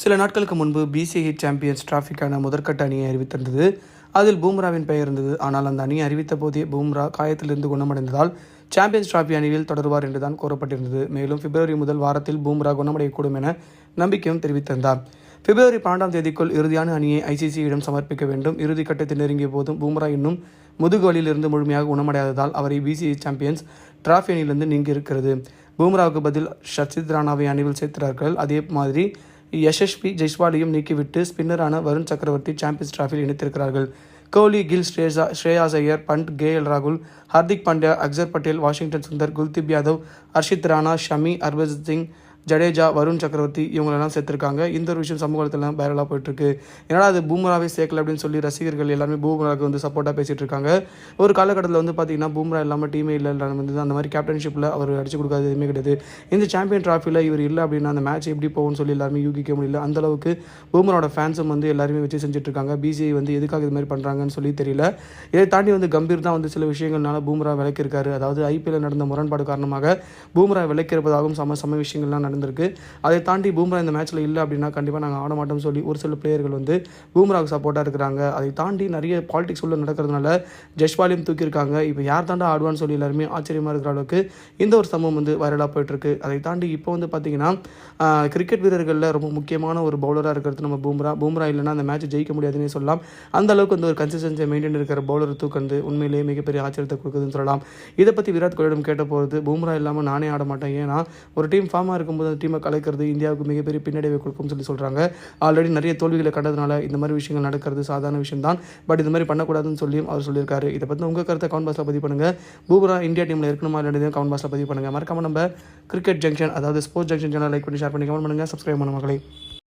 சில நாட்களுக்கு முன்பு பிசிஐ சாம்பியன்ஸ் டிராஃபிக்கான முதற்கட்ட அணியை அறிவித்திருந்தது. அதில் பூம்ராவின் பெயர் இருந்தது. ஆனால் அந்த அணியை அறிவித்த போதே பூம்ரா காயத்திலிருந்து குணமடைந்ததால் சாம்பியன்ஸ் டிராஃபி அணியில் தொடர்வார் என்றுதான் கூறப்பட்டிருந்தது. மேலும் பிப்ரவரி முதல் வாரத்தில் பூம்ரா குணமடையக்கூடும் என நம்பிக்கையும் தெரிவித்திருந்தார். பிப்ரவரி பன்னெண்டாம் தேதிக்குள் இறுதியான அணியை ஐசிசியிடம் சமர்ப்பிக்க வேண்டும். இறுதி கட்டத்தில் நெருங்கிய போதும் பூம்ரா இன்னும் முதுகு வலியிலிருந்து முழுமையாக குணமடையாததால் அவரை பிசிஐ சாம்பியன்ஸ் டிராஃபி அணியிலிருந்து நீங்கி இருக்கிறது பூம்ராவுக்கு பதில் சச்சித் ராணாவை அணியில் சேர்க்கிறார்கள். அதே மாதிரி யஷஸ்வி ஜெய்ஸ்வாலையும் நீக்கிவிட்டு ஸ்பின்னரான வருண் சக்கரவர்த்தி சாம்பியன்ஸ் டிராஃபியில் இணைத்திருக்கிறார்கள். கோலி கில் ஸ்ரேஷா ஸ்ரேயாஸ் ஐயர் பண்ட் கேஎல் ராகுல் ஹர்திக் பாண்டியா அக்சர் பட்டேல் வாஷிங்டன் சுந்தர் குல்தீப் யாதவ் ஹர்ஷித் ராணா ஷமி ஹர்பஜத் சிங் ஜடேஜா வருண் சக்கரவர்த்தி இவங்களெல்லாம் சேர்த்துருக்காங்க. இந்த ஒரு விஷயம் சமூகத்தில் வைரலாக போயிட்டுருக்கு. ஏன்னா அது பூம்ராவே சேர்க்கல அப்படின்னு சொல்லி ரசிகர்கள் எல்லாருமே பூம்ராவுக்கு வந்து சப்போர்ட்டாக பேசிகிட்டு இருக்காங்க. ஒரு காலகட்டத்தில் வந்து பார்த்தீங்கன்னா பூம்ரா இல்லாமல் டீமே இல்லை இல்லாமல் வந்து அந்த மாதிரி கேப்டன்ஷிப்பில் அவர் அடிச்சு கொடுக்காது எதுவுமே கிடையாது. இந்த சாம்பியன் ட்ராஃபியில் இவர் இல்லை அப்படின்னா அந்த மேட்ச் எப்படி போகும்னு சொல்லி எல்லாருமே யூகிக்க முடியல. அந்த அளவுக்கு பூம்ராவோட ஃபேன்ஸும் வந்து எல்லாருமே வச்சு செஞ்சுட்ருக்காங்க பிசிஐ வந்து எதுக்காக இது மாதிரி பண்ணுறாங்கன்னு சொல்லி தெரியல. இதை தாண்டி வந்து கம்பீர் தான் வந்து சில விஷயங்கள்னால பூம்ரா விளக்கிருக்காரு அதாவது ஐபிஎல் நடந்த முரண்பாடு காரணமாக பூம்ரா விளக்கிருப்பதாகவும் சம சம விஷயங்கள்லாம் நடந்திருக்கு. அதை தாண்டி பூம்ரா இந்த மேட்ச்சில் இல்லை அப்படின்னா கண்டிப்பாக நாங்கள் ஆட மாட்டோம்னு சொல்லி ஒரு சில பிளேயர்கள் வந்து பூம்ராவுக்கு சப்போர்ட்டாக இருக்கிறாங்க. அதை தாண்டி நிறைய பாலிடிக்ஸ் உள்ள நடக்கிறதுனால ஜெஷ்வாலியும் தூக்கியிருக்காங்க. இப்போ யார் தாண்டா ஆடுவான்னு சொல்லி எல்லாருமே ஆச்சரியமாக இருக்கிற அளவுக்கு இந்த ஒரு சம்பவம் வந்து வைரலாக போயிட்டுருக்கு. அதை தாண்டி இப்போ வந்து பார்த்தீங்கன்னா கிரிக்கெட் வீரர்களில் ரொம்ப முக்கியமான ஒரு பவுலராக இருக்கிறது நம்ம பூம்ரா. பூம்ரா இல்லைன்னா அந்த மேட்ச் ஜெயிக்க முடியாதுன்னு சொல்லலாம். அந்த அளவுக்கு வந்து ஒரு கன்சிஸ்டன்சியை மெயின்டைன் இருக்கிற பவுலர் தூக்கந்து உண்மையிலேயே மிகப்பெரிய ஆச்சரியத்தை கொடுக்குதுன்னு சொல்லலாம். இதை பற்றி விராட் கோலியிடம் கேட்ட போகிறது பூம்ரா இல்லாமல் நானே ஆட மாட்டேன். ஏன்னா ஒரு டீம் ஃபார்மாக இருக்கும்போது அந்த டீமை கலைக்கிறது இந்தியாவுக்கு மிகப்பெரிய பின்னடைவை கொடுக்கும்னு சொல்லி சொல்கிறாங்க ஆல்ரெடி நிறைய தோல்விகளை கண்டதுனால இந்த மாதிரி விஷயங்கள் நடக்கிறது சாதாரண விஷயம் தான் பட் இந்த மாதிரி பண்ணக்கூடாதுன்னு சொல்லியும் அவர் சொல்லியிருக்காரு. இதை பற்றி உங்கள் கருத்தை கவுண்ட் பாக்ஸில் பதிவு பண்ணுங்கள் பூம்ரா இந்தியா டீமில் இருக்கணுமா இல்லைன்னு கவுண்ட் பாக்ஸில் பதிவு பண்ணுங்கள் மறக்காம நம்ம கிரிக்கெட் ஜங்ஷன் அதாவது ஸ்போர்ட்ஸ் ஜங்ஷன் சேனல் லைக் பண்ணி ஷேர் பண்ணி கமெண்ட் பண்ணுங்கள் சப்ஸ்கிரைப் பண்ண மக்களை.